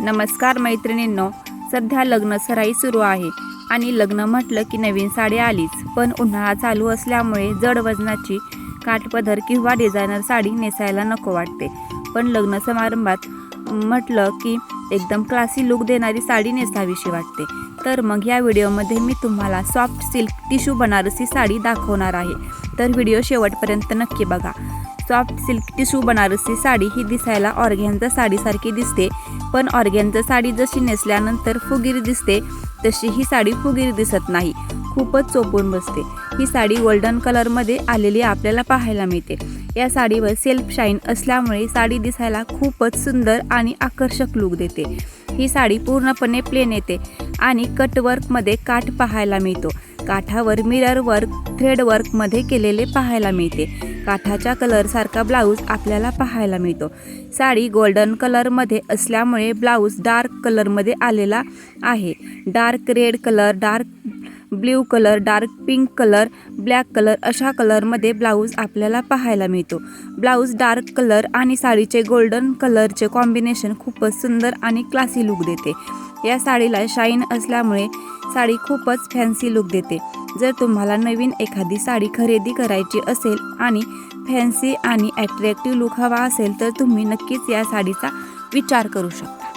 नमस्कार मैत्रिणींनो सध्या लग्न सराई सुरू आहे आणि लग्न म्हटलं की नवीन साडी आलीच. पण उन्हाळा चालू असल्यामुळे जड वजनाची काठपदर किंवा डिझायनर साडी नेसायला नको वाटते. पण लग्न समारंभात म्हटलं की एकदम क्लासी लुक देणारी साडी नेसावीशी वाटते. तर मग या व्हिडिओमध्ये मी तुम्हाला soft silk tissue Banarasi sari दाखवणार आहे. तर व्हिडिओ शेवटपर्यंत नक्की बघा. Soft silk tissue Banarasi sari ही दिसायला ऑर्गॅनच्या साडीसारखी दिसते. पण ऑर्गॅनचं साडी जशी नेसल्यानंतर फुगीर दिसते तशी ही साडी फुगीर दिसत नाही. खूपच चोपून बसते. ही साडी गोल्डन कलरमध्ये आलेली आपल्याला पाहायला मिळते. या साडीवर सेल्फ शाईन असल्यामुळे साडी दिसायला खूपच सुंदर आणि आकर्षक लुक देते. ही साडी पूर्णपणे प्लेन येते आणि कटवर्कमध्ये काठ पाहायला मिळतो. काठावर मिरर वर्क थ्रेड वर्कमध्ये केलेले पाहायला मिळते. काठाच्या कलरसारखा ब्लाऊज आपल्याला पाहायला मिळतो. साडी गोल्डन कलरमध्ये असल्यामुळे ब्लाऊज डार्क कलरमध्ये आलेला आहे. Dark red colour dark blue colour dark pink colour black colour अशा कलरमध्ये ब्लाऊज आपल्याला पाहायला मिळतो. ब्लाऊज डार्क कलर आणि साडीचे गोल्डन कलरचे कॉम्बिनेशन खूपच सुंदर आणि क्लासी लुक देते. या साडीला शाईन असल्यामुळे साडी खूपच फॅन्सी लुक देते. जर तुम्हाला नवीन एखादी साडी खरेदी करायची असेल आणि फॅन्सी आणि ॲट्रॅक्टिव्ह लुक हवा असेल तर तुम्ही नक्कीच या साडीचा विचार करू शकता.